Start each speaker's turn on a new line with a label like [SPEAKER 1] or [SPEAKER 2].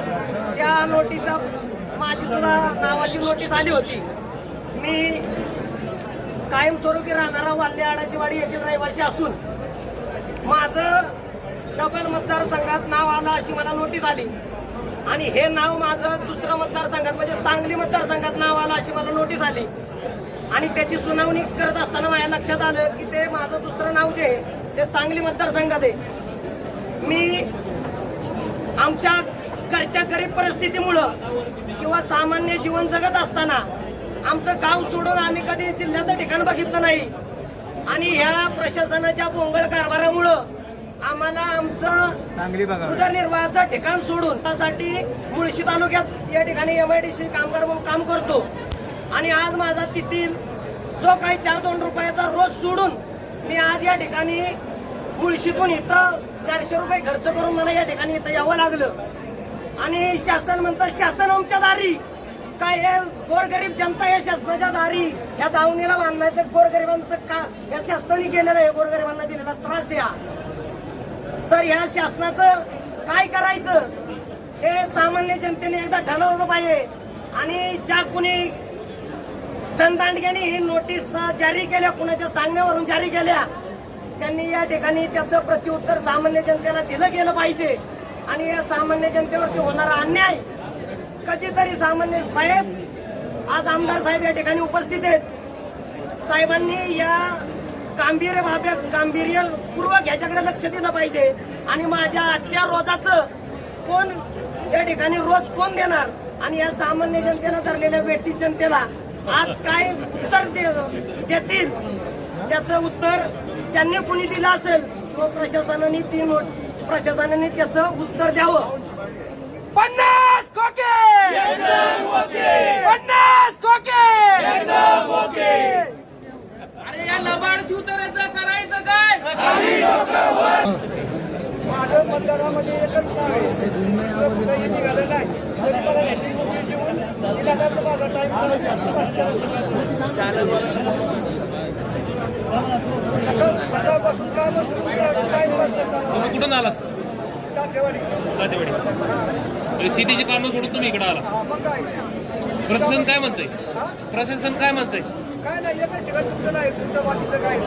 [SPEAKER 1] तालुक्यात त्या नोटिसा माझी सुद्धा नावाची नोटीस आली होती. मी कायमस्वरूपी राहणारा वाल्ले वाडी येथील रहिवासी असून माझं डबल मतदारसंघात नाव आलं अशी मला नोटीस आली. आणि हे नाव माझं दुसरं मतदारसंघात म्हणजे सांगली मतदारसंघात नाव आलं अशी मला नोटीस आली. आणि त्याची सुनावणी करत असताना माझ्या लक्षात आलं की ते माझं दुसरं नाव जे आहे ते सांगली मतदारसंघात आहे. मी आमच्या घरच्या गरीब परिस्थितीमुळं किंवा सामान्य जीवन जगत असताना आमचं गाव सोडून आम्ही कधी जिल्ह्याचं ठिकाण बघितलं नाही. आणि ह्या प्रशासनाच्या बोंगळ कारभारामुळं आम्हाला आमचं उदरनिर्वाहाचं ठिकाण सोडून त्यासाठी मुळशी तालुक्यात या ठिकाणी एम आय डी सी कामगार म्हणून काम करतो. आणि आज माझा तिथील जो काही चार दोन रुपयाचा रोज सोडून मी आज या ठिकाणी मुळशीतून इथं चारशे रुपये खर्च करून मला या ठिकाणी इथं यावं लागलं. आणि शासन म्हणतं शासन आमच्या दारी. काय हे गोरगरीब जनता या शासनाच्या दारी? या दावणीला बांधायचं गोरगरिबांचं का? या शासनाने केलेलं आहे गोरगरिबांना दिलेला त्रास या. तर ह्या शासनाचं काय करायचं? हे सामान्य जनतेने एकदा ठरवलं पाहिजे. आणि ज्या कुणी धनदांडग्याने ही नोटीस जारी केल्या कुणाच्या सांगण्यावरून जारी केल्या त्यांनी या ठिकाणी त्याचं प्रत्युत्तर सामान्य जनतेला दिलं गेलं पाहिजे. आणि या सामान्य जनतेवरती होणारा अन्याय कधीतरी सामान्य साहेब आज आमदार साहेब या ठिकाणी उपस्थित आहेत. साहेबांनी या गांभीर्य बाब्या गांभीर्यपूर्वक याच्याकडे लक्ष दिलं पाहिजे. आणि माझ्या आजच्या रोजाचं कोण या ठिकाणी रोज कोण देणार? आणि या सामान्य जनतेला धरलेल्या व्यक्ती जनतेला आज काय उत्तर दे- देतील? त्याचं उत्तर ज्यांनी कोणी दिलं असेल किंवा प्रशासनाने ती नोट प्रशासनाने त्याचं उत्तर द्यावं.
[SPEAKER 2] पन्नास खोके! पन्नास खोके! अरे या लबाड शिवतऱ्याचं करायचं काय?
[SPEAKER 3] माझं मतदारामध्ये एकच नाव आहे. दुसरं कुठंही निघालं नाही. तरी मला त्याची नोटीस देऊन तिला काय माझा टाईम सकाळपासून काय बसून काय
[SPEAKER 4] तुम्ही कुठून आलात? कातेवाडी शेतीची कामं सोडून तुम्ही इकडे आला प्रशासन काय म्हणतंय? प्रशासन काय म्हणतंय?
[SPEAKER 3] काय नाही एकच ठिकाण तुमचं नाही तुमचं बाकीचं काय?